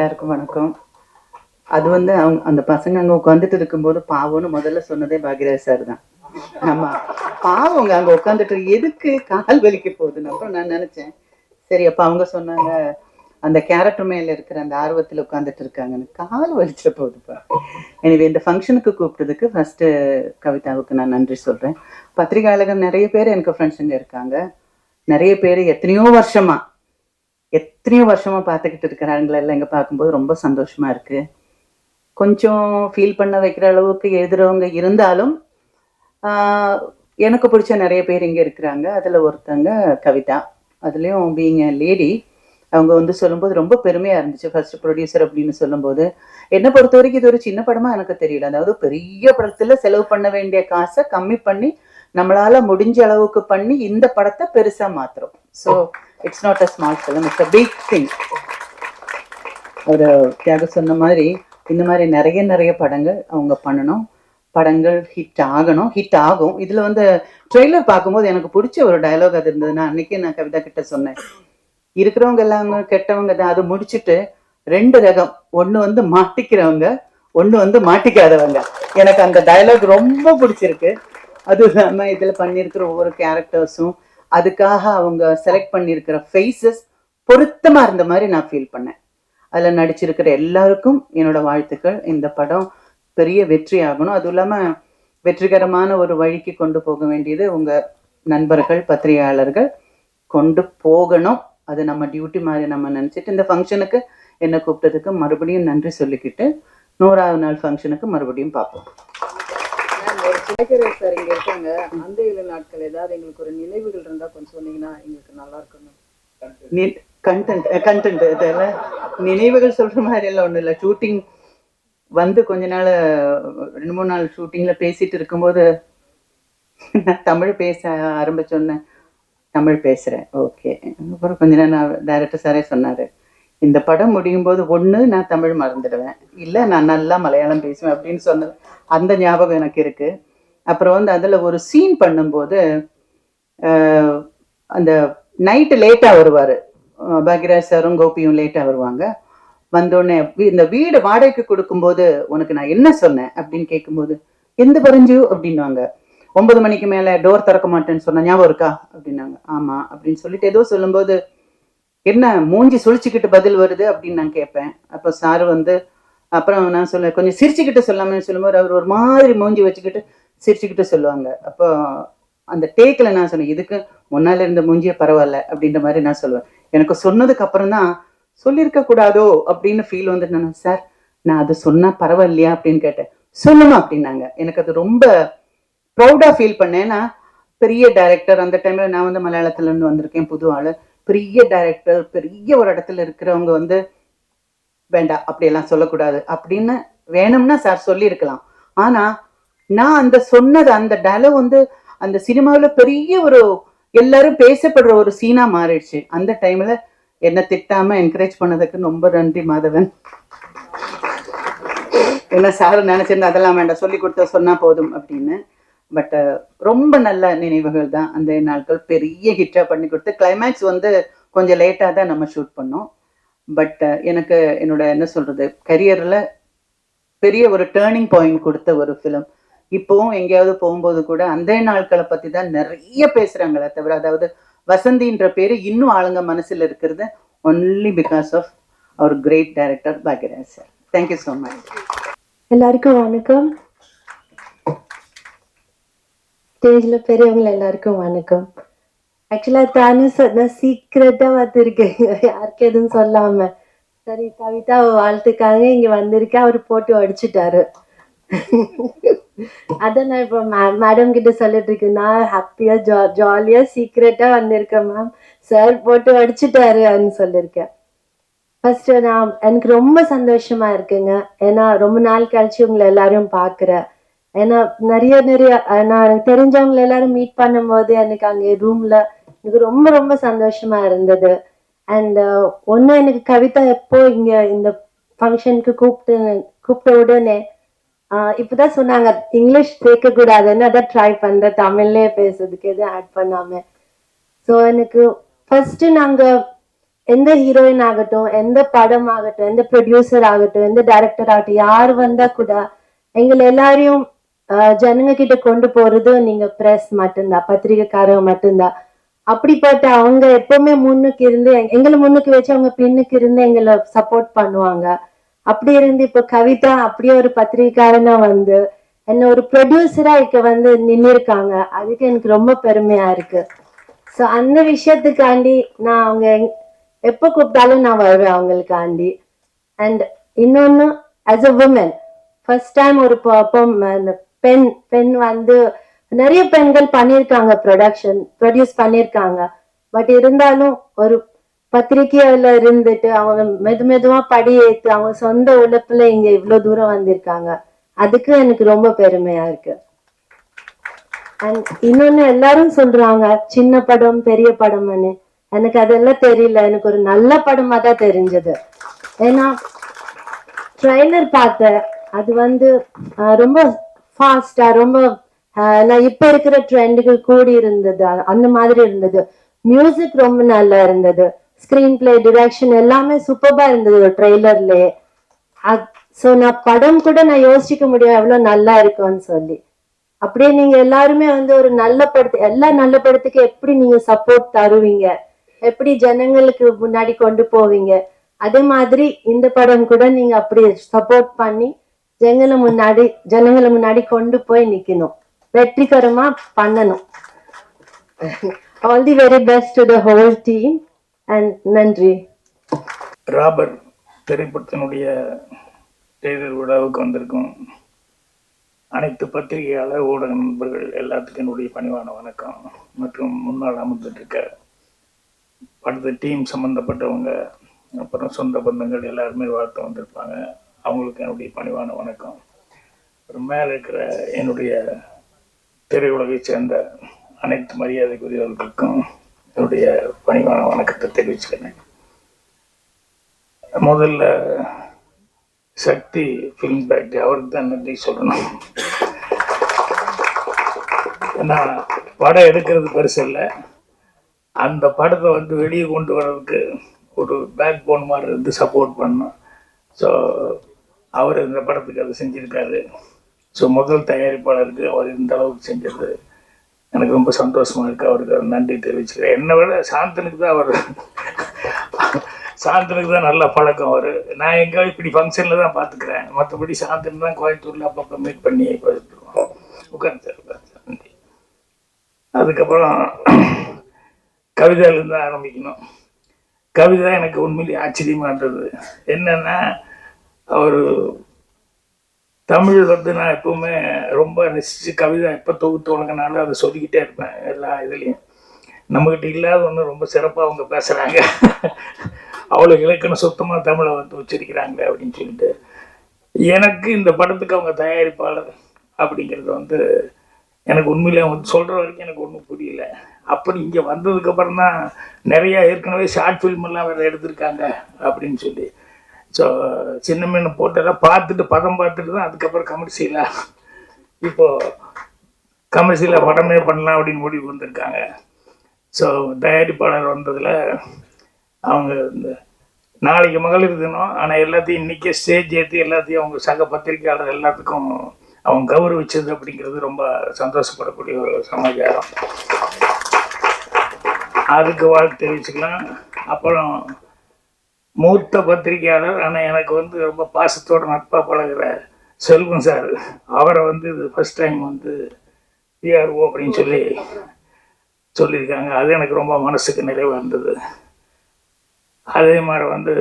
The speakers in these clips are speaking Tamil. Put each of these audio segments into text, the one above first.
எல்லாருக்கும் வணக்கம். அது வந்து அவங்க அந்த பசங்க அங்க உட்காந்துட்டு இருக்கும்போது பாவம்னு முதல்ல சொன்னதே பாக்யராஜ் சார் தான். ஆமா. பாவங்க அங்க உட்காந்துட்டு எதுக்கு கால் வலிக்க போகுதுன்னு அப்புறம் நான் நினைச்சேன். சரி அப்ப அவங்க சொன்னாங்க அந்த கேரக்டர் மேல இருக்கிற அந்த ஆர்வத்துல உட்காந்துட்டு இருக்காங்கன்னு. கால் வலிச்ச போகுதுப்பா. எனவே இந்த ஃபங்க்ஷனுக்கு கூப்பிட்டதுக்கு ஃபர்ஸ்ட் கவிதாவுக்கு நான் நன்றி சொல்றேன். பத்திரிகையாளர்கள் நிறைய பேர் எனக்கு ஃப்ரெண்ட்ஸுங்க இருக்காங்க. நிறைய பேர் எத்தனையோ வருஷமா எத்தனையோ வருஷமா பார்த்துக்கிட்டு இருக்கிறாங்கள எல்லாம் இங்க பார்க்கும்போது ரொம்ப சந்தோஷமா இருக்கு. கொஞ்சம் ஃபீல் பண்ண வைக்கிற அளவுக்கு எழுதுறவங்க இருந்தாலும் ஆஹ், எனக்கு பிடிச்ச நிறைய பேர் இங்க இருக்கிறாங்க. அதுல ஒருத்தங்க கவிதா. அதுலயும் பீங் லேடி அவங்க வந்து சொல்லும்போது ரொம்ப பெருமையா இருந்துச்சு. ஃபர்ஸ்ட் ப்ரொடியூசர் அப்படின்னு சொல்லும்போது. என்னை பொறுத்த வரைக்கும் இது ஒரு சின்ன படமா எனக்கு தெரியல. அதாவது பெரிய படத்துல செலவு பண்ண வேண்டிய காசை கம்மி பண்ணி நம்மளால முடிஞ்ச அளவுக்கு பண்ணி இந்த படத்தை பெருசா மாத்துறோம். So it's not a small film it's a big thing ஒரு தியாக சொன்ன மாதிரி இந்த மாதிரி நிறைய நிறைய படங்கள் அவங்க பண்ணணும். படங்கள் ஹிட் ஆகணும் ஹிட் ஆகும். இதுல வந்து ட்ரெய்லர் பார்க்கும்போது எனக்கு பிடிச்ச ஒரு டயலாக் அது இருந்ததுன்னா அன்னைக்கு நான் கவிதா கிட்ட சொன்னேன். இருக்கிறவங்க எல்லாம் கெட்டவங்க தான். அது முடிச்சிட்டு ரெண்டு ரகம். ஒன்று வந்து மாட்டிக்கிறவங்க ஒன்று வந்து மாட்டிக்காதவங்க. எனக்கு அந்த டயலாக் ரொம்ப பிடிச்சிருக்கு. அது இல்லாம இதுல பண்ணியிருக்கிற ஒவ்வொரு கேரக்டர்ஸும் அதுக்காக அவங்க செலக்ட் பண்ணியிருக்கிற ஃபேஸஸ் பொருத்தமாக இருந்த மாதிரி நான் ஃபீல் பண்ணேன். அதில் நடிச்சிருக்கிற எல்லாருக்கும் என்னோட வாழ்த்துக்கள். இந்த படம் பெரிய வெற்றி ஆகணும். அதுவும் இல்லாமல் வெற்றிகரமான ஒரு வழிக்கு கொண்டு போக வேண்டியது உங்கள் நண்பர்கள் பத்திரிகையாளர்கள் கொண்டு போகணும். அது நம்ம டியூட்டி மாதிரி நம்ம நினச்சிட்டு இந்த ஃபங்க்ஷனுக்கு என்னை கூப்பிட்டதுக்கு மறுபடியும் நன்றி சொல்லிக்கிட்டு நூறாவது நாள் ஃபங்க்ஷனுக்கு மறுபடியும் பார்ப்போம். சேகரேஷ் சார் இங்கே இருக்காங்க. அந்த ஏழு நாட்கள் ஏதாவது எங்களுக்கு ஒரு நினைவுகள் இருந்தால் கொஞ்சம் சொன்னீங்கன்னா எங்களுக்கு நல்லா இருக்கணும் கண்டென்ட் கண்டென்ட் இதெல்லாம் நினைவுகள் சொல்கிற மாதிரி எல்லாம் ஒன்றும் இல்லை. ஷூட்டிங் வந்து கொஞ்ச நாள் ரெண்டு மூணு நாள் ஷூட்டிங்கில் பேசிட்டு இருக்கும்போது நான் தமிழ் பேச ஆரம்பிச்சோன்னே தமிழ் பேசுகிறேன் ஓகே அப்புறம் கொஞ்ச நேரம் நான் டைரக்டர் சாரே சொன்னார். இந்த படம் முடியும் போது ஒன்று நான் தமிழ் மறந்துடுவேன். இல்லை நான் நல்லா மலையாளம் பேசுவேன் அப்படின்னு சொன்னது அந்த ஞாபகம் எனக்கு இருக்குது அப்புறம் வந்து அதில் ஒரு சீன் பண்ணும்போது அந்த நைட்டு லேட்டாக வருவார். பாக்யராஜ் சாரும் கோபியும் லேட்டாக வருவாங்க. வந்தோடனே இந்த வீடு வாடகைக்கு கொடுக்கும்போது உனக்கு நான் என்ன சொன்னேன் அப்படின்னு கேட்கும்போது எந்த பறிஞ்சு அப்படின்னுவாங்க. ஒன்பது மணிக்கு மேலே டோர் திறக்க மாட்டேன்னு சொன்ன ஞாபகம் இருக்கா? அப்படின்னாங்க. ஆமாம் அப்படின்னு சொல்லிட்டு ஏதோ சொல்லும்போது என்ன மூஞ்சி சுழிச்சுக்கிட்டு பதில் வருது அப்படின்னு நான் கேட்பேன். அப்போ சார் வந்து அப்புறம் நான் சொல்ல கொஞ்சம் சிரிச்சுக்கிட்டு சொல்லாமல் சொல்லும்போது அவர் ஒரு மாதிரி மூஞ்சி வச்சுக்கிட்டு சிரிச்சுக்கிட்டு சொல்லுவாங்க. அப்போ அந்த டேக்கில் நான் சொன்னேன் இதுக்கு முன்னால் இருந்த மூஞ்சியே பரவாயில்ல அப்படின்ற மாதிரி நான் சொல்லுவேன். எனக்கு சொன்னதுக்கு அப்புறம் தான் சொல்லியிருக்க கூடாதோ அப்படின்னு ஃபீல் வந்துட்டு நான் சார் நான் அது சொன்னா பரவாயில்லையா? அப்படின்னு கேட்டேன். சொல்லணும் அப்படின்னாங்க. எனக்கு அது ரொம்ப ப்ரௌடா ஃபீல் பண்ணேன். நான் பெரிய டைரக்டர் அந்த டைம்ல நான் வந்து மலையாளத்துல இருந்து வந்திருக்கேன் புது ஆள். பெரிய டைரக்டர் பெரிய ஒரு இடத்துல இருக்கிறவங்க வந்து வேண்டாம் அப்படியெல்லாம் சொல்லக்கூடாது. அப்படின்னு வேணும்னா சார் சொல்லியிருக்கலாம். ஆனா நான் அந்த சொன்னது அந்த டயலாக் வந்து அந்த சினிமாவுல பெரிய ஒரு எல்லாரும் பேசப்படுற ஒரு சீனா மாறிடுச்சு. அந்த டைம்ல என்ன திட்டாம என்கரேஜ் பண்ணதுக்கு ரொம்ப நன்றி மாதவன். என்ன சார் நினச்சிருந்தா அதெல்லாம் வேண்டாம் சொல்லி கொடுத்த சொன்னா போதும் அப்படின்னு. பட் ரொம்ப நல்ல நினைவுகள் தான் அந்த நாட்கள். பெரிய ஹிட்டா பண்ணி கொடுத்து கிளைமேக்ஸ் வந்து கொஞ்சம் லேட்டா தான் நம்ம ஷூட் பண்ணோம். பட் எனக்கு என்னோட என்ன சொல்றது கரியரில் பெரிய ஒரு டேர்னிங் பாயிண்ட் கொடுத்த ஒரு ஃபிலிம் இப்போவும் எங்கேயாவது போகும்போது கூட அந்த நாட்களை பத்தி தான் நிறைய பேசுறாங்களே தவிர அதாவது வசந்தின்ற பேர் இன்னும் ஆளுங்க மனசுல இருக்கிறது only because of our great director Bhagyaraj sir thank you so much எல்லாருக்கும் வணக்கம். ஸ்டேஜில் பெரியவங்க எல்லாருக்கும் வணக்கம். ஆக்சுவலா தானே நான் சீக்கிரட்டாக வந்திருக்கேன். யாருக்கு எதுவும் சொல்லாம. சரி கவிதா வாழ்த்துக்காக இங்க வந்திருக்கேன் அவர் போட்டு அடிச்சுட்டாரு. அதான் நான் இப்போ மேடம் கிட்ட சொல்லிட்டு இருக்கேன். நான் ஹாப்பியா ஜா ஜாலியா சீக்கிரட்டாக வந்திருக்கேன் மேம் சார் போட்டு அடிச்சுட்டாருன்னு சொல்லியிருக்கேன். ஃபர்ஸ்ட் நான் எனக்கு ரொம்ப சந்தோஷமா இருக்குங்க. ஏன்னா ரொம்ப நாள் கழிச்சு உங்களை எல்லாரும் பார்க்குறேன். ஏன்னா நிறைய நிறைய நான் எனக்கு தெரிஞ்சவங்க எல்லாரும் மீட் பண்ணும்போது எனக்கு அங்கே ரூம்ல எனக்கு ரொம்ப ரொம்ப சந்தோஷமா இருந்தது. அண்ட் ஒன்று எனக்கு கவிதா எப்போ இங்க இந்த ஃபங்க்ஷனுக்கு கூப்பிட்டு கூப்பிட்ட உடனே ஆஹ் இப்பதான் சொன்னாங்க. இங்கிலீஷ் சேர்க்க கூடாதுன்னு அதான் ட்ரை பண்றேன். தமிழ்லயே பேசுறதுக்கு எதுவும் ஆட் பண்ணாம. ஸோ எனக்கு ஃபர்ஸ்ட் நாங்க எந்த ஹீரோயின் ஆகட்டும் எந்த படம் ஆகட்டும் எந்த ப்ரொடியூசர் ஆகட்டும் எந்த டைரக்டர் ஆகட்டும் யார் வந்தா கூட எங்களை எல்லாரையும் ஜனங்க கிட்ட கொண்டு போறது நீங்க பிரஸ் மட்டும்தான் பத்திரிகைக்காரங்க மட்டும்தான் அப்படிப்பட்ட அவங்க எப்பவுமே முன்னுக்கு இருந்து எங்களை முன்னுக்கு வச்சு அவங்க பின்னுக்கு இருந்து எங்களை சப்போர்ட் பண்ணுவாங்க. அப்படி இருந்து இப்ப கவிதா அப்படியே ஒரு பத்திரிகைக்காரனா வந்து என்ன ஒரு ப்ரொடியூசரா இங்க வந்து நின்னு இருக்காங்க அதுக்கு எனக்கு ரொம்ப பெருமையா இருக்கு. ஸோ அந்த விஷயத்துக்காண்டி நான் அவங்க எப்போ கூப்பிட்டாலும் நான் வருவேன் அவங்களுக்காண்டி. அண்ட் இன்னொன்னு as a woman first time ஒரு பொ- பெண் பெண் வந்து நிறைய பெண்கள் பண்ணியிருக்காங்க ப்ரொடக்ஷன் ப்ரொடியூஸ் பண்ணியிருக்காங்க பட் இருந்தாலும் ஒரு பத்திரிகையில இருந்துட்டு அவங்க மெது மெதுவா படி ஏத்து அவங்க சொந்த உழைப்புல இங்க இவ்வளவு தூரம் வந்திருக்காங்க. அதுக்கு எனக்கு ரொம்ப பெருமையா இருக்கு. அண்ட் இன்னொன்னு எல்லாரும் சொல்றாங்க சின்ன படம் பெரிய படம்னு. எனக்கு அதெல்லாம் தெரியல. எனக்கு ஒரு நல்ல படமா தான் தெரிஞ்சது. ஏன்னா ட்ரெய்லர் பார்த்தேன் அது வந்து ரொம்ப ஃபாஸ்டா ரொம்ப நான் இப்ப இருக்கிற ட்ரெண்டுகள் கூடி இருந்தது. அந்த மாதிரி இருந்தது. மியூசிக் ரொம்ப நல்லா இருந்தது. ஸ்கிரீன் பிளே டிரெக்ஷன் எல்லாமே சூப்பர்பா இருந்தது ஒரு ட்ரெய்லர்லயே ஸோ நான் படம் கூட நான் யோசிக்க முடியும் எவ்வளோ நல்லா இருக்கும்னு சொல்லி. அப்படியே நீங்க எல்லாருமே வந்து ஒரு நல்ல படத்து எல்லா நல்ல படத்துக்கு எப்படி நீங்க சப்போர்ட் தருவீங்க? எப்படி ஜனங்களுக்கு முன்னாடி கொண்டு போவீங்க? அதே மாதிரி இந்த படம் கூட நீங்க அப்படி சப்போர்ட் பண்ணி ஜனங்களை முன்னாடி ஜனங்களை முன்னாடி கொண்டு போய் நிக்கணும் வெற்றிகரமா பண்ணணும் all the very best to the whole team and நன்றி ராபர் திரைப்படத்தினுடைய தேர்தல் விழாவுக்கு வந்திருக்கும் அனைத்து பத்திரிகையாளர் ஊடக நண்பர்கள் எல்லாத்துக்கும் என்னுடைய பணிவான வணக்கம் மற்றும் முன்னாள் அமர்ந்துட்டு இருக்க படத்து டீம் சம்மந்தப்பட்டவங்க அப்புறம் சொந்த பந்தங்கள் எல்லாருமே வாழ்த்து வந்திருப்பாங்க அவங்களுக்கு என்னுடைய பணிவான வணக்கம். மேலே இருக்கிற என்னுடைய திரையுலகை சேர்ந்த அனைத்து மரியாதைக்குரியவர்களுக்கும் என்னுடைய பணிவான வணக்கத்தை தெரிவிச்சுக்கிறேன். முதல்ல சக்தி ஃபிலிம் ஃபேக்டரி அவருக்கு தான் நன்றி சொல்லணும். நான் படம் எடுக்கிறது பெருசு இல்லை. அந்த படத்தை வந்து வெளியே கொண்டு வர்றதுக்கு ஒரு பேக் போன் மாதிரி இருந்து சப்போர்ட் பண்ணோம் ஸோ அவர் இந்த படத்துக்கு அதை செஞ்சுருக்காரு. ஸோ முதல் தயாரிப்பாளருக்கு அவர் இந்த அளவுக்கு செஞ்சது எனக்கு ரொம்ப சந்தோஷமாக இருக்கு. அவருக்கு நன்றி தெரிவிச்சுக்கிறேன். என்னை விட சாந்தனுக்கு தான் அவர் சாந்தனுக்கு தான் நல்ல பழக்கம் அவர். நான் எங்கே இப்படி ஃபங்க்ஷனில் தான் பார்த்துக்கிறேன். மற்றபடி சாந்தன் தான் கோயம்புத்தூரில் அப்பப்போ மீட் பண்ணி போயிருக்கோம் உட்காந்து சார் உட்காந்து சார் நன்றி. அதுக்கப்புறம் கவிதையிலேருந்து ஆரம்பிக்கணும். கவிதை எனக்கு உண்மையிலேயே ஆச்சரியமாக இருந்தது. என்னென்னா அவர் தமிழ் வந்து நான் எப்பவுமே ரொம்ப ரசித்து கவிதை எப்போ தொகுத்து வழங்கினாலும் அதை சொல்லிக்கிட்டே இருப்பேன் எல்லா இதுலேயும். நம்மக்கிட்ட இல்லாத ஒன்று ரொம்ப சிறப்பாக அவங்க பேசுகிறாங்க அவ்வளோ இலக்கணம் சுத்தமாக தமிழை வந்து வச்சிருக்கிறாங்க அப்படின்னு சொல்லிட்டு. எனக்கு இந்த படத்துக்கு அவங்க தயாரிப்பாளர் அப்படிங்கிறது வந்து எனக்கு உண்மையிலே அவங்க சொல்கிற வரைக்கும் எனக்கு ஒன்றும் புரியல. அப்படி இங்கே வந்ததுக்கப்புறம் தான் நிறையா ஏற்கனவே ஷார்ட் ஃபில்ம் எல்லாம் வேறு எடுத்திருக்காங்க அப்படின்னு சொல்லி. ஸோ சின்ன மீன் போட்டெல்லாம் பார்த்துட்டு பதம் பார்த்துட்டு தான் அதுக்கப்புறம் கமர்ஷியலாக இப்போ கமர்ஷியலாக படமே பண்ணலாம் அப்படின்னு முடிவு வந்திருக்காங்க. ஸோ தயாரிப்பாளர் வந்ததில் அவங்க இந்த நாளைக்கு மகளிர் தினம் ஆனால் எல்லாத்தையும் இன்றைக்கே ஸ்டேஜ் ஏற்றி எல்லாத்தையும் அவங்க சக பத்திரிகையாளர் எல்லாத்துக்கும் அவங்க கௌரவிச்சது அப்படிங்கிறது ரொம்ப சந்தோஷப்படக்கூடிய ஒரு சமாச்சாரம். அதுக்கு வாழ்த்து தெரிவிச்சுக்கலாம். அப்புறம் மூத்த பத்திரிகையாளர் ஆனால் எனக்கு வந்து ரொம்ப பாசத்தோட நட்பாக பழகிற செல்வம் சார் அவரை வந்து இது ஃபஸ்ட் டைம் வந்து பிஆர்ஓ அப்படின்னு சொல்லி சொல்லியிருக்காங்க. அது எனக்கு ரொம்ப மனசுக்கு நிறைவாக இருந்தது. அதே மாதிரி வந்து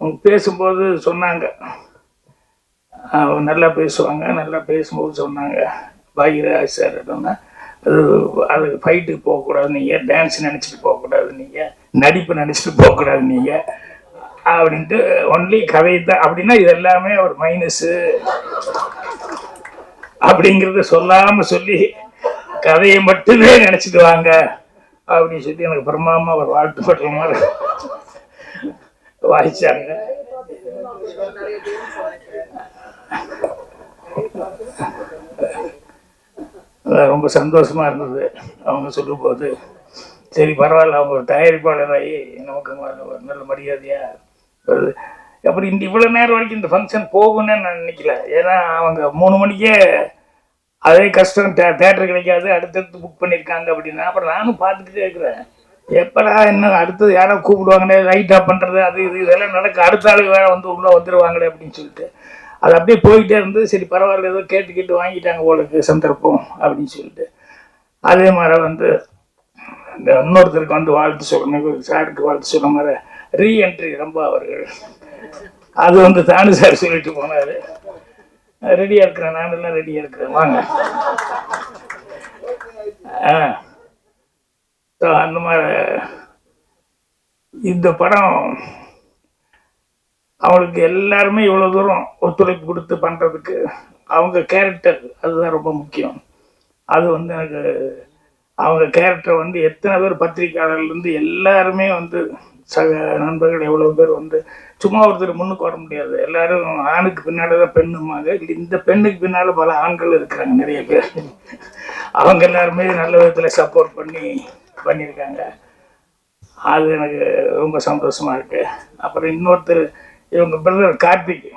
அவங்க பேசும்போது சொன்னாங்க. நல்லா பேசுவாங்க நல்லா பேசும்போது சொன்னாங்க. பாகியராஜ் சார் அப்படின்னா அது அது ஃபைட்டுக்கு போகக்கூடாது நீங்கள் டான்ஸ் நினச்சிட்டு போகக்கூடாது நீங்கள் நடிப்பு நினச்சிட்டு போகக்கூடாது நீங்கள் அப்படின்ட்டு ஒன்லி கதை தான் அப்படின்னா இது எல்லாமே ஒரு மைனஸு அப்படிங்கிறத சொல்லாமல் சொல்லி கதையை மட்டுமே நினச்சிட்டு வாங்க. அப்படின்னு சொல்லி எனக்கு பிரமாமா ஒரு வாழ்த்து படுற மாதிரி வாய்ச்சாங்க. ரொம்ப சந்தோஷமா இருந்தது அவங்க சொல்லும்போது. சரி பரவாயில்ல அவங்க ஒரு தயாரிப்பாளராகி நமக்கு ஒரு நல்ல மரியாதையாக வருது. அப்புறம் இந்த இவ்வளோ நேரம் வரைக்கும் இந்த ஃபங்க்ஷன் போகும்னு நான் நினைக்கல. ஏன்னா அவங்க மூணு மணிக்கே அதே கஷ்டம் தே தேட்டர் கிடைக்காது அடுத்தடுத்து புக் பண்ணியிருக்காங்க அப்படின்னா அப்புறம் நானும் பார்த்துக்கிட்டே இருக்கிறேன். எப்படா என்ன அடுத்தது யாரோ கூப்பிடுவாங்களே லைட் ஆஃப் பண்ணுறது அது இது இதெல்லாம் நடக்க. அடுத்த ஆளு வேறு வந்து உள்ளே வந்துடுவாங்களே அப்படின்னு சொல்லிட்டு. அது அப்படியே போயிட்டே இருந்து சரி பரவாயில்ல ஏதோ கேட்டு கேட்டு வாங்கிட்டாங்க உங்களுக்கு சந்தர்ப்பம் அப்படின்னு சொல்லிட்டு. அதே மாதிரி வந்து இந்த இன்னொருத்தருக்கு வந்து வாழ்த்து சொல்லணும் சாருக்கு வாழ்த்து சொல்ல மாதிரி ரீஎன்ட்ரி ரொம்ப அவர்கள் அது வந்து தானு சார் சொல்லிட்டு போனாரு. ரெடியாக இருக்கிறேன் நானெல்லாம் ரெடியாக இருக்கிறேன். வாங்க. ஆ. அந்த மாதிரி இந்த படம் அவங்களுக்கு எல்லாருமே இவ்வளோ தூரம் ஒத்துழைப்பு கொடுத்து பண்ணுறதுக்கு அவங்க கேரக்டர் அதுதான் ரொம்ப முக்கியம். அது வந்து எனக்கு அவங்க கேரக்டர் வந்து எத்தனை பேர் பத்திரிக்கையாளர்லேருந்து எல்லாருமே வந்து சக நண்பர்கள் எவ்வளோ பேர் வந்து சும்மா ஒருத்தர் முன்னுக்கு வர முடியாது. எல்லாரும் ஆணுக்கு பின்னால் தான் பெண்ணுமாங்க இல்லை இந்த பெண்ணுக்கு பின்னால் பல ஆண்கள் இருக்கிறாங்க நிறைய பேர். அவங்க எல்லாருமே நல்ல விதத்தில் சப்போர்ட் பண்ணி பண்ணியிருக்காங்க. அது எனக்கு ரொம்ப சந்தோஷமாக இருக்குது அப்புறம் இன்னொருத்தர் இவங்க பிரதர் கார்த்திக்.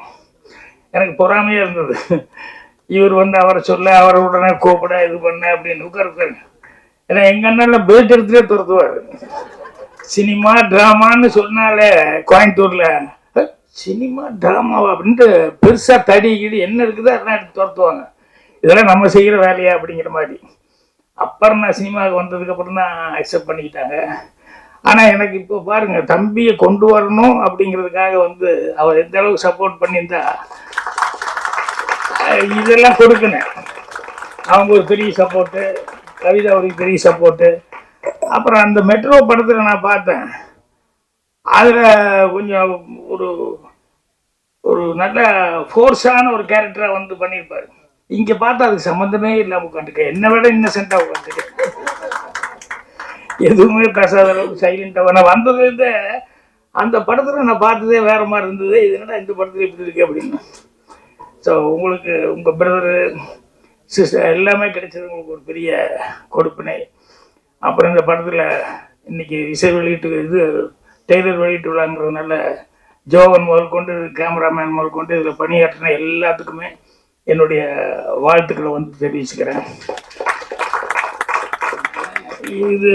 எனக்கு பொறாமையாக இருந்தது. இவர் வந்து அவரை சொல்ல அவரை உடனே கூப்பிட இது பண்ண அப்படின்னு உட்கார் ஏன்னா எங்க அண்ணன் பேட் எடுத்துட்டே துரத்துவார். சினிமா டிராமான்னு சொன்னாலே கோயம்புத்தூர்ல சினிமா டிராமாவா? அப்படின்ட்டு பெருசா தடி கிடி என்ன இருக்குதோ அதெல்லாம் எடுத்து துரத்துவாங்க. இதெல்லாம் நம்ம செய்யற வேலையா அப்படிங்கிற மாதிரி. அப்புறம் நான் சினிமாவுக்கு வந்ததுக்கு அப்புறம் தான் அக்செப்ட் பண்ணிக்கிட்டாங்க. ஆனால் எனக்கு இப்போ பாருங்க தம்பியை கொண்டு வரணும் அப்படிங்கிறதுக்காக வந்து அவர் எந்த அளவுக்கு சப்போர்ட் பண்ணியிருந்தா இதெல்லாம் கொடுக்கணும். அவங்க ஒரு பெரிய சப்போர்ட்டு கவிதா ஒரு பெரிய சப்போர்ட்டு அப்புறம் அந்த மெட்ரோ படத்தில் நான் பார்த்தேன். அதில் கொஞ்சம் ஒரு ஒரு நல்ல ஃபோர்ஸான ஒரு கேரக்டராக வந்து பண்ணியிருப்பாரு. இங்கே பார்த்தா அதுக்கு சம்மந்தமே இல்லாமல் உட்காந்துருக்க. என்னை விட இன்னசென்ட்டாக உட்காந்துருக்க. எதுவுமே பேசாத அளவுக்கு சைலண்ட்டாக நான் வந்ததுலேருந்து அந்த படத்தில் நான் பார்த்ததே வேற மாதிரி இருந்தது. இது என்னடா இந்த படத்தில் இப்படி இருக்கு அப்படின்னு. ஸோ உங்களுக்கு உங்கள் பிரதரு சிஸ்டர் எல்லாமே கிடைச்சது உங்களுக்கு ஒரு பெரிய கொடுப்பினை. அப்புறம் இந்த படத்தில் இன்னைக்கு இசை வெளியீட்டு இது டெய்லர் வெளியீட்டு விழாங்கிறதுனால ஜோவன் முதல் கொண்டு கேமராமேன் முதல் கொண்டு இதில் பணியாற்றின எல்லாத்துக்குமே என்னுடைய வாழ்த்துக்களை வந்து தெரிவிச்சுக்கிறேன். இது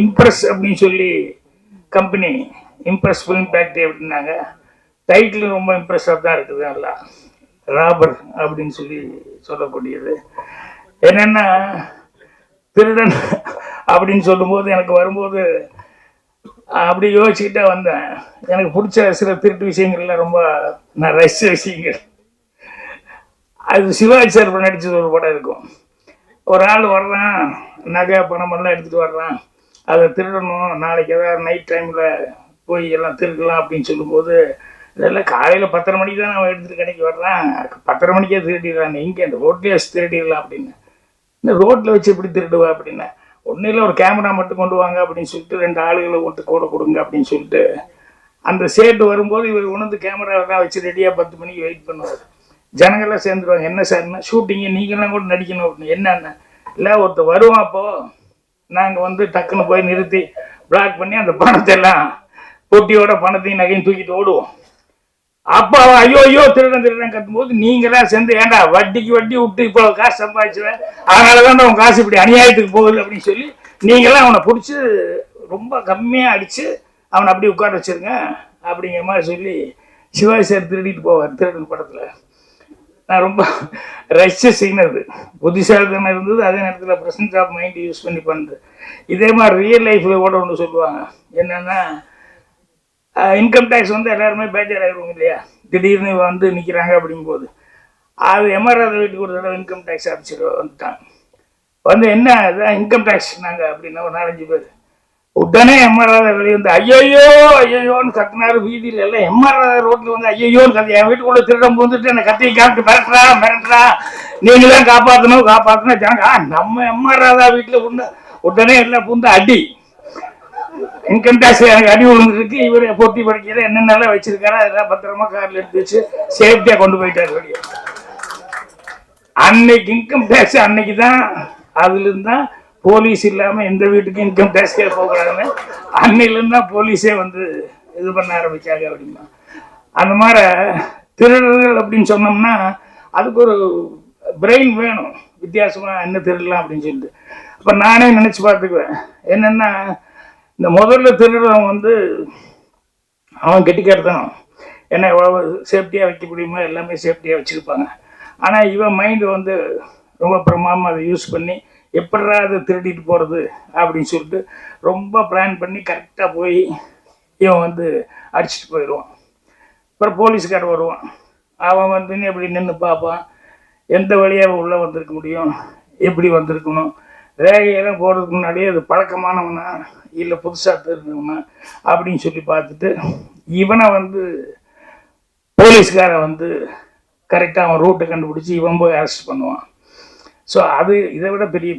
இம்ப்ரெஸ் அப்படின்னு சொல்லி கம்பெனி இம்ப்ரெஸ் ஃபிலிம் ஃபேக்ட்ரி அப்படின்னாங்க. டைட்டில் ரொம்ப இம்ப்ரெஸ்ஸாக தான் இருக்குது நல்லா. ராபர் அப்படின்னு சொல்லி சொல்லக்கூடியது. என்னென்னா திருடன் அப்படின்னு சொல்லும்போது எனக்கு வரும்போது அப்படி யோசிச்சுக்கிட்டே வந்தேன். எனக்கு பிடிச்ச சில திருட்டு விஷயங்கள்ல ரொம்ப நான் ரசித்த விஷயங்கள். அது சிவாஜி சார் நடிச்சது ஒரு படம் இருக்கும். ஒரு ஆள் வர்றான் நகை பணம் எல்லாம் எடுத்துகிட்டு வர்றான். அதை திருடணும் நாளைக்கு ஏதாவது நைட் டைமில் போய் எல்லாம் திருடலாம் அப்படின்னு சொல்லும்போது இதெல்லாம் காலையில் பத்தரை மணிக்கு தான் நான் எடுத்துட்டு கடைக்கு வர்றேன். பத்தரை மணிக்கே திருடிடுறான் இங்கே அந்த ரோட்லேயே வச்சு திருடிடலாம் அப்படின்னு. இந்த ரோட்டில் வச்சு எப்படி திருடுவா அப்படின்னா. ஒன்றும் இல்லை ஒரு கேமரா மட்டும் கொண்டு வாங்க அப்படின்னு சொல்லிட்டு ரெண்டு ஆளுகளை ஒன்று கூட கொடுங்க அப்படின்னு சொல்லிட்டு அந்த சேட்டு வரும்போது இவர் உணர்ந்து கேமராவெல்லாம் வச்சு ரெடியாக பத்து மணிக்கு வெயிட் பண்ணுவார். ஜனங்கள்லாம் சேர்ந்துருவாங்க. என்ன சார்னா ஷூட்டிங்கு நீங்களாம் கூட நடிக்கணும் அப்படின்னு. என்னென்ன இல்லை ஒருத்தர் வருவான் அப்போது நாங்கள் வந்து டக்குன்னு போய் நிறுத்தி பிளாக் பண்ணி அந்த பணத்தை எல்லாம் பொட்டியோட பணத்தையும் நகையும் தூக்கிட்டு ஓடுவோம். அப்போ அவன் ஐயோ ஐயோ திருடன் திருடன் கட்டும்போது நீங்களா சேர்ந்து ஏன்டா வட்டிக்கு வட்டி விட்டு இப்போ காசு சம்பாதிச்சுவேன் அதனால தான் உன் காசு இப்படி அநியாயத்துக்கு போகுது அப்படின்னு சொல்லி நீங்களாம் அவனை பிடிச்சி ரொம்ப கம்மியாக அடித்து அவனை அப்படியே உட்கார வச்சிருங்க அப்படிங்கிற மாதிரி சொல்லி சிவாஜி சார் திருடிட்டு போவார் திருடன் படத்தில். நான் ரொம்ப ரசிச்ச சீன் அது. தானே இருந்தது அதே நேரத்தில் ப்ரெசன்ஸ் ஆஃப் மைண்ட் யூஸ் பண்ணி பண்ணுறது இதே மாதிரி ரியல் லைஃப்பில் கூட ஒன்று சொல்லுவாங்க. என்னென்னா இன்கம் டேக்ஸ் வந்து எல்லாருமே பேஜர் ஆயிடுவோம் இல்லையா? திடீர்னு வந்து நிற்கிறாங்க அப்படிங்கும்போது அது எம்ஆர்ஆர் வீட்டுக்கு ஒரு தடவை இன்கம் டேக்ஸ் ஆஃபீஸர் வந்துட்டாங்க. வந்து என்ன இதான் இன்கம் டேக்ஸ் நாங்கள் அப்படின்னா ஒரு நாலஞ்சு பேர். உடனே எம்ஆர்ஆர் வெளியே வந்து ஐயோ ஐயோன்னு கத்தினாரு வீதியில் எல்லாம். எம்ஆர்ஆர் ரோட்டில் வந்து ஐயோன்னு கத்தி என் வீட்டுக்குள்ளே திருடம் வந்துட்டு என்ன கத்தியை காமிட்டு மிரட்டுறா மிரட்டுறா. நீங்க தான் காப்பாற்றணும் காப்பாற்றணும் ஜனங்க நம்ம எம்ஆர்ஆர் வீட்டில் உண்டு உடனே எல்லாம் புந்து அடி. இன்கம் டேக்ஸ் எனக்கு அடி விழுந்துருக்கு. இவர் பொட்டி படிக்கிற என்னென்னலாம் வச்சிருக்காரு அதெல்லாம் பத்திரமா கார்ல எடுத்து வச்சு சேஃப்டியா கொண்டு போயிட்டாரு வெளியே. அன்னைக்கு இன்கம் டேக்ஸ் அன்னைக்கு தான் அதுலேருந்து தான் போலீஸ் இல்லாமல் எந்த வீட்டுக்கும் இன்கம் டேக்ஸே போகக்கூடாதுன்னு அன்னையிலேருந்து தான் போலீஸே வந்து இது பண்ண ஆரம்பித்தாங்க அப்படின்னா. அந்த மாதிரி திருடர்கள் அப்படின்னு சொன்னோம்னா அதுக்கு ஒரு பிரெயின் வேணும். வித்தியாசமாக என்ன திருடலாம் அப்படின்னு சொல்லிட்டு. அப்போ நானே நினச்சி பார்த்துக்குவேன். என்னென்னா இந்த முதல்ல திருடுறவன் வந்து அவன் கெட்டிக்காரத்தனம் ஏன்னா எவ்வளோ சேஃப்டியாக வைக்க முடியுமோ எல்லாமே சேஃப்டியாக வச்சுருப்பாங்க. ஆனால் இவன் மைண்டு வந்து ரொம்ப பிரமாதமாக அதை யூஸ் பண்ணி எப்படா அதை திருடிட்டு போகிறது அப்படின்னு சொல்லிட்டு ரொம்ப பிளான் பண்ணி கரெக்டாக போய் இவன் வந்து அடிச்சிட்டு போயிடுவான். அப்புறம் போலீஸ்காரன் வருவான். அவன் வந்து எப்படி நின்று பார்ப்பான்? எந்த வழியாக உள்ளே வந்திருக்க முடியும்? எப்படி வந்திருக்கணும்? ரேகையெல்லாம் போடுறதுக்கு முன்னாடியே அது பழக்கமானவனா இல்லை புதுசாக தெரிஞ்சவனா அப்படின்னு சொல்லி பார்த்துட்டு இவனை வந்து போலீஸ்காரன் வந்து கரெக்டாக அவன் ரூட்டை கண்டுபிடிச்சி இவன் போய் அரெஸ்ட் பண்ணுவான். ஸோ அது இதை விட பெரிய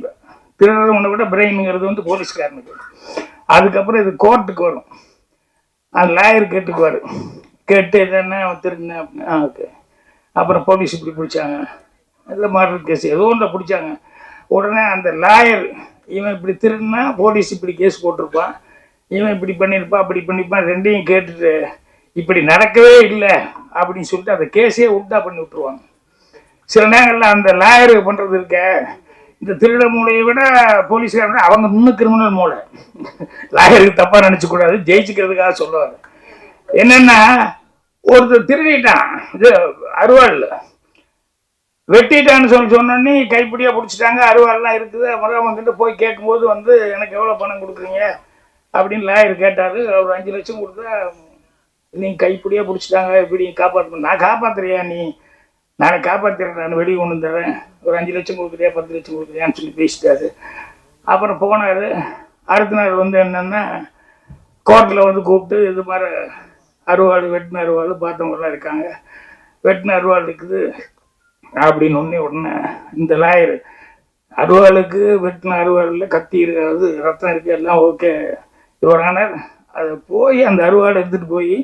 திருடுறவனை விட பிரெயினுங்கிறது வந்து போலீஸ்காரனுக்கு அதுக்கப்புறம் இது கோர்ட்டுக்கு வரும். அது லாயர் கேட்டுக்குவார் கேட்டு என்னென்ன அவன் திருடினேன் அப்படின்னு ஓகே. அப்புறம் போலீஸ் இப்படி பிடிச்சாங்க. இல்லை மர்டர் கேஸ் ஏதோ ஒன்றை பிடிச்சாங்க. உடனே அந்த லாயர் இவன் இப்படி திருடினா போலீஸ் இப்படி கேஸ் போட்டிருப்பான். இவன் இப்படி பண்ணியிருப்பான் அப்படி பண்ணியிருப்பான் ரெண்டையும் கேட்டுட்டு இப்படி நடக்கவே இல்லை அப்படின்னு சொல்லிட்டு அந்த கேஸே உண்டா பண்ணி விட்டுருவாங்க. சில நேரங்களில் அந்த லாயர் பண்ணுறது இருக்க இந்த திருட மூளையை விட போலீஸ்காரங்க அவங்க இன்னும் கிரிமினல் மூளை. லாயருக்கு தப்பாக நினச்சக்கூடாது ஜெயிச்சுக்கிறதுக்காக சொல்லுவார். என்னென்னா ஒருத்தர் திருடிட்டான் இது அருவாள் வெட்டிட்டான்னு சொல்லி சொன்னோன்னே கைப்பிடியாக பிடிச்சிட்டாங்க. அருவாள்லாம் இருக்குது. அப்புறம் வந்துட்டு போய் கேட்கும்போது வந்து எனக்கு எவ்வளோ பணம் கொடுக்குறீங்க? அப்படின்னு லாயர் கேட்டார். ஒரு அஞ்சு லட்சம் கொடுத்தா நீங்கள் கைப்பிடியாக பிடிச்சிட்டாங்க. எப்படி காப்பாற்று நான் காப்பாற்றுறியா நீ நானே காப்பாற்றுறேன் நான் வெளியே கொண்டு தரேன். ஒரு அஞ்சு லட்சம் கொடுக்குறியா? பத்து லட்சம் கொடுக்குறியான்னு சொல்லி பேசிட்டாரு. அப்புறம் போனார். அடுத்த நாள் வந்து என்னென்னா கோர்ட்டில் வந்து கூப்பிட்டு இது மாதிரி அருவாள் வெட்டின அருவாள் பார்த்தவங்கலாம் இருக்காங்க. வெட்டின அருவாள் இருக்குது. அப்படின்னு உடனே உடனே இந்த லாயர் அருவாளுக்கு வெட்டின அருவாளில் கத்தி இருக்காது ரத்தம் இருக்குது எல்லாம் ஓகே. இவரான அதை போய் அந்த அருவாளை எடுத்துகிட்டு போய்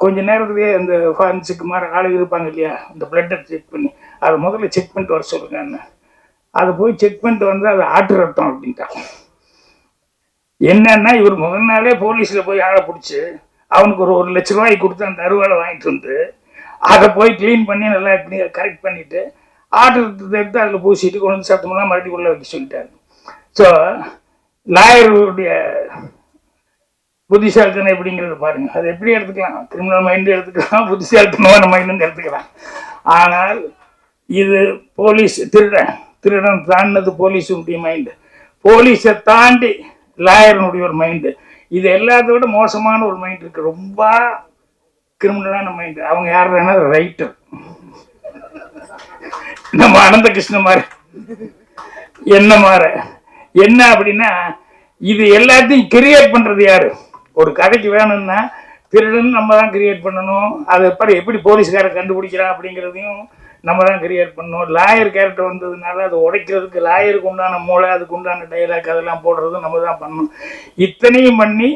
கொஞ்ச நேரத்துலேயே அந்த ஃபாரன்சிக் மாதிரி ஆளுங்க இருப்பாங்க இல்லையா அந்த பிளட்டை செக் பண்ணி அதை முதல்ல செக் பண்ணிட்டு வர சொல்லுங்கன்னு அதை போய் செக் பண்ணிட்டு வந்து அது ஆட்டு ரத்தம் அப்படின்ட்டா. என்னன்னா இவர் முதல் நாளே போலீஸில் போய் ஆளை பிடிச்சி அவனுக்கு ஒரு ஒரு லட்ச ரூபாய் கொடுத்து அந்த அருவாளை வாங்கிட்டு வந்து அதை போய் க்ளீன் பண்ணி நல்லா கரெக்ட் பண்ணிவிட்டு ஆட்டு எடுத்து அதில் பூசிட்டு கொண்டு வந்து சத்தமெல்லாம் மறுபடியும் உள்ளே வைக்க சொல்லிட்டாரு. ஸோ லாயருடைய புத்திசாலித்தனம் எப்படிங்கிறத பாருங்கள் அது எப்படி எடுத்துக்கலாம்? கிரிமினல் மைண்டு எடுத்துக்கலாம் புத்திசாலித்தனமான மைண்டுன்னு எடுத்துக்கலாம். ஆனால் இது போலீஸ் திருடன் திருடன் தாண்டினது போலீஸுடைய மைண்டு போலீஸை தாண்டி லாயரனுடைய ஒரு மைண்டு இது எல்லாத்த விட மோசமான ஒரு மைண்ட் இருக்குது ரொம்ப கிரிமினலான நம்ம அவங்க யார் வேணா ரைட்டர் நம்ம அனந்த கிருஷ்ண மாதிரி. என்ன மாற என்ன அப்படின்னா இது எல்லாத்தையும் கிரியேட் பண்ணுறது யாரு? ஒரு கதைக்கு வேணும்னா திருடன் நம்ம தான் கிரியேட் பண்ணணும். அதை எப்படி எப்படி போலீஸ்காரர் கண்டுபிடிக்கிறான் அப்படிங்கிறதையும் நம்ம தான் கிரியேட் பண்ணணும். லாயர் கேரக்டர் வந்ததுனால அதை உடைக்கிறதுக்கு லாயருக்கு உண்டான மூளை அதுக்கு உண்டான டைலாக் அதெல்லாம் போடுறது நம்ம தான் பண்ணணும். இத்தனையும் பண்ணி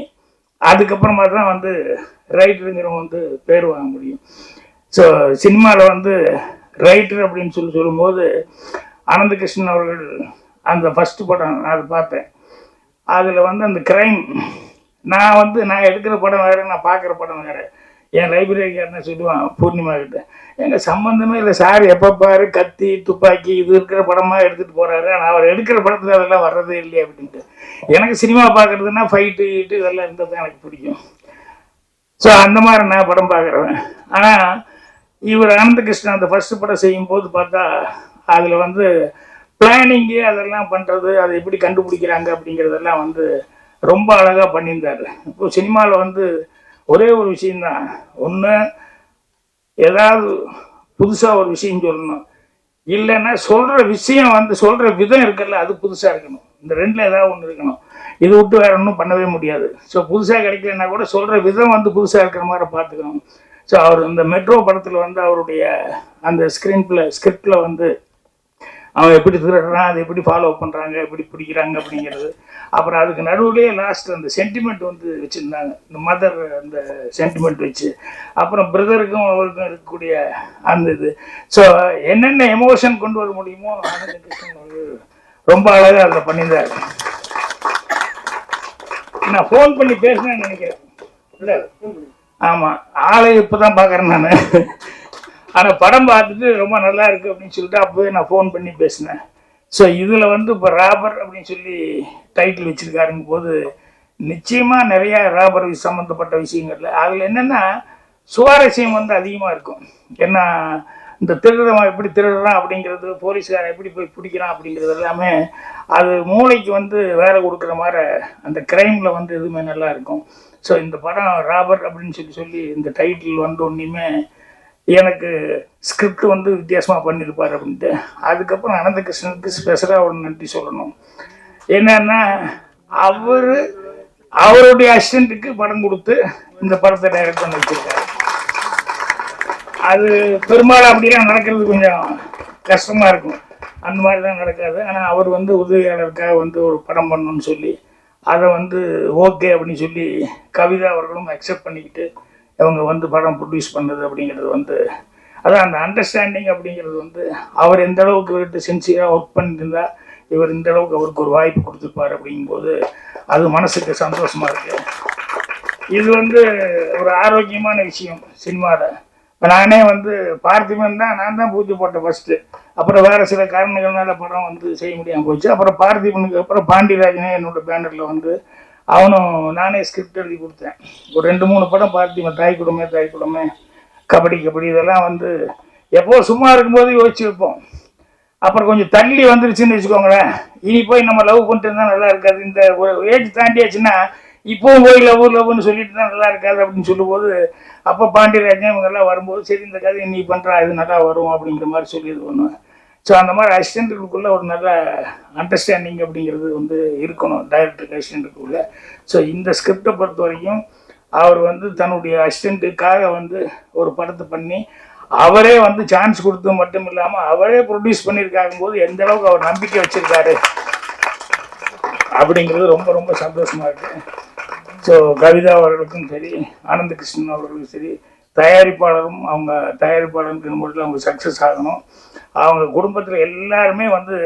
அதுக்கப்புறமா தான் வந்து ரைட்டருங்கிறவங்க வந்து பேர் வாங்க முடியும். ஸோ சினிமாவில் வந்து ரைட்டர் அப்படின்னு சொல்லி சொல்லும்போது அனந்தகிருஷ்ணன் அவர்கள் அந்த ஃபஸ்ட்டு படம் நான் அதை பார்த்தேன். அதில் வந்து அந்த கிரைம் நான் வந்து நான் எடுக்கிற படம் வேறு நான் பார்க்குற படம் வேறு. என் லைப்ரரிக்காரன் சொல்லுவான் பூர்ணிமா கிட்ட எங்கள் சம்மந்தமே இல்லை சார் எப்போ பாரு கத்தி துப்பாக்கி இது இருக்கிற படமாக எடுத்துகிட்டு போகிறாரு ஆனால் அவர் எடுக்கிற படத்தில் அதெல்லாம் வர்றதே இல்லையே அப்படின்ட்டு. எனக்கு சினிமா பார்க்குறதுனா ஃபைட்டு கீட்டு இதெல்லாம் இருந்தால் தான் எனக்கு பிடிக்கும். ஸோ அந்த மாதிரி நான் படம் பார்க்குறேன். ஆனால் இவர் ஆனந்த கிருஷ்ணன் அந்த ஃபஸ்ட்டு படம் செய்யும்போது பார்த்தா அதில் வந்து பிளானிங்கு அதெல்லாம் பண்ணுறது அதை எப்படி கண்டுபிடிக்கிறாங்க அப்படிங்கிறதெல்லாம் வந்து ரொம்ப அழகாக பண்ணியிருந்தாரு. இப்போ சினிமாவில் வந்து ஒரே ஒரு விஷயந்தான் ஒன்று ஏதாவது புதுசாக ஒரு விஷயம் சொல்லணும். இல்லைன்னா சொல்கிற விஷயம் வந்து சொல்கிற விதம் இருக்குல்ல அது புதுசாக இருக்கணும். இந்த ரெண்டில் ஏதாவது ஒன்று இருக்கணும். இது விட்டு வேற ஒன்றும் பண்ணவே முடியாது. ஸோ புதுசாக கிடைக்கலன்னா கூட சொல்கிற விதம் வந்து புதுசாக இருக்கிற மாதிரி பார்த்துக்கணும். ஸோ அவர் இந்த மெட்ரோ படத்தில் வந்து அவருடைய அந்த ஸ்க்ரீன் பிளே ஸ்கிரிப்டில் வந்து அவன் எப்படி திருடுறான் அதை எப்படி ஃபாலோ பண்ணுறாங்க எப்படி பிடிக்கிறாங்க அப்படிங்கிறது. அப்புறம் அதுக்கு நடுவுலேயே லாஸ்ட் அந்த சென்டிமெண்ட் வந்து வச்சுருந்தாங்க. இந்த மதர் அந்த சென்டிமெண்ட் வச்சு. அப்புறம் பிரதருக்கும் அவருக்கும் இருக்கக்கூடிய அந்த இது. ஸோ என்னென்ன எமோஷன் கொண்டு வர முடியுமோ ஆனந்த கிருஷ்ணன் ரொம்ப அழகாக அதில் பண்ணியிருந்தார். நான் ஃபோன் பண்ணி பேசினேன்னு நினைக்கிறேன். இல்லை? ஆமாம் ஆளை இப்போ தான் பார்க்குறேன் நான். ஆனால் படம் பார்த்துட்டு ரொம்ப நல்லா இருக்குது அப்படின்னு சொல்லிட்டு அப்போவே நான் ஃபோன் பண்ணி பேசினேன். ஸோ இதில் வந்து இப்போ ராபர் அப்படின்னு சொல்லி டைட்டில் வச்சுருக்காருங்க போது நிச்சயமாக நிறையா ராபர் சம்மந்தப்பட்ட விஷயங்கள்ல அதில் என்னென்னா சுவாரஸ்யம் வந்து அதிகமாக இருக்கும். ஏன்னா இந்த திருடுறவன் எப்படி திருடுறான் அப்படிங்கிறது போலீஸ்காரன் எப்படி போய் பிடிக்கிறான் அப்படிங்கிறது எல்லாமே அது மூளைக்கு வந்து வேலை கொடுக்குற மாதிரி அந்த க்ரைமில் வந்து எதுவுமே நல்லா இருக்கும். ஸோ இந்த படம் ராபர் அப்படின்னு சொல்லி சொல்லி இந்த டைட்டில் வந்து ஒன்றுமே எனக்கு ஸ்கிரிப்ட் வந்து வித்தியாசமாக பண்ணியிருப்பார் அப்படின்ட்டு. அதுக்கப்புறம் அனந்தகிருஷ்ணனுக்கு ஸ்பெஷலாக ஒரு நன்றி சொல்லணும். என்னன்னா அவர் அவருடைய அசிஸ்டண்ட்டுக்கு படம் கொடுத்து இந்த படத்தை டைரக்ட் பண்ணி வச்சுருக்காரு. அது பெரும்பாலும் அப்படிலாம் நடக்கிறது கொஞ்சம் கஷ்டமாக இருக்கும். அந்த மாதிரி தான் நடக்காது. ஆனால் அவர் வந்து உதவியாளருக்காக வந்து ஒரு படம் பண்ணணும்னு சொல்லி அதை வந்து ஓகே அப்படின்னு சொல்லி கவிதா அவர்களும் அக்செப்ட் பண்ணிக்கிட்டு இவங்க வந்து படம் ப்ரொடியூஸ் பண்ணது அப்படிங்கிறது வந்து அதான் அந்த அண்டர்ஸ்டாண்டிங் அப்படிங்கிறது வந்து அவர் எந்த அளவுக்கு இவர்கிட்ட சின்சியராக ஒர்க் பண்ணியிருந்தா இவர் இந்த அளவுக்கு அவருக்கு ஒரு வாய்ப்பு கொடுத்துருப்பார் அப்படிங்கும்போது அது மனசுக்கு சந்தோஷமாக இருக்குது இது வந்து ஒரு ஆரோக்கியமான விஷயம் சினிமாவில் இப்போ நானே வந்து பார்த்திபன் தான் நான் தான் பூஜை போட்டேன் ஃபஸ்ட்டு அப்புறம் வேறு சில காரணங்கள்னால படம் வந்து செய்ய முடியாமல் போச்சு. அப்புறம் பார்த்திபனுக்கு அப்புறம் பாண்டியராஜனே என்னோட பேனரில் வந்து அவனும் நானே ஸ்கிரிப்ட் எழுதி கொடுத்தேன். ஒரு ரெண்டு மூணு படம் பார்த்திபன் தாய் குடமே தாய் குடும்பமே கபடி கபடி இதெல்லாம் வந்து எப்போ சும்மா இருக்கும்போது யோசிச்சு வைப்போம். அப்புறம் கொஞ்சம் தள்ளி வந்துருச்சுன்னு வச்சுக்கோங்களேன். இனி போய் நம்ம லவ் பண்ணிட்டு இருந்தால் நல்லா இருக்காது. இந்த ஒரு ஏஜ் தாண்டியாச்சுன்னா இப்போவும் போய் லவ் லவ்னு சொல்லிட்டு தான் நல்லா இருக்காது அப்படின்னு சொல்லும்போது அப்போ பாண்டியராஜன் இவங்கெல்லாம் வரும்போது சரி இந்த கதை நீ பண்ணுறா இது நல்லா வரும் அப்படிங்கிற மாதிரி சொல்லி இது பண்ணுவேன். ஸோ அந்த மாதிரி அசிஸ்டண்ட்டுக்குள்ளே ஒரு நல்ல அண்டர்ஸ்டாண்டிங் அப்படிங்கிறது வந்து இருக்கணும் டைரக்டருக்கு அசிஸ்டண்ட்டுக்குள்ளே ஸோ இந்த ஸ்கிரிப்டை பொறுத்த வரைக்கும் அவர் வந்து தன்னுடைய அசிஸ்டண்ட்டுக்காக வந்து ஒரு படத்தை பண்ணி அவரே வந்து சான்ஸ் கொடுத்தது மட்டும் இல்லாமல் அவரே ப்ரொடியூஸ் பண்ணியிருக்காங்க போது எந்த அளவுக்கு அவர் நம்பிக்கை வச்சிருக்காரு அப்படிங்கிறது ரொம்ப ரொம்ப சந்தோஷமா இருக்கு. ஸோ கவிதா அவர்களுக்கும் சரி ஆனந்த கிருஷ்ணன் அவர்களுக்கும் சரி தயாரிப்பாளரும் அவங்க தயாரிப்பாளருக்கு மட்டும் அவங்க சக்ஸஸ் ஆகணும். அவங்க குடும்பத்தில் எல்லாருமே வந்து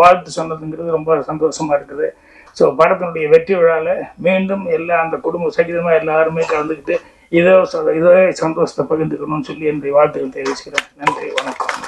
வாழ்த்து சொன்னதுங்கிறது ரொம்ப சந்தோஷமா இருக்குது. ஸோ படத்தினுடைய வெற்றி விழாவில் மீண்டும் எல்லா அந்த குடும்ப சகிதமாக எல்லாருமே கலந்துக்கிட்டு இதோ இதோ இதே சந்தோஷத்தை பகிர்ந்துக்கணும்னு சொல்லி என்னுடைய வாழ்த்துக்கள் தெரிவிச்சுக்கிறேன். நன்றி வணக்கம்.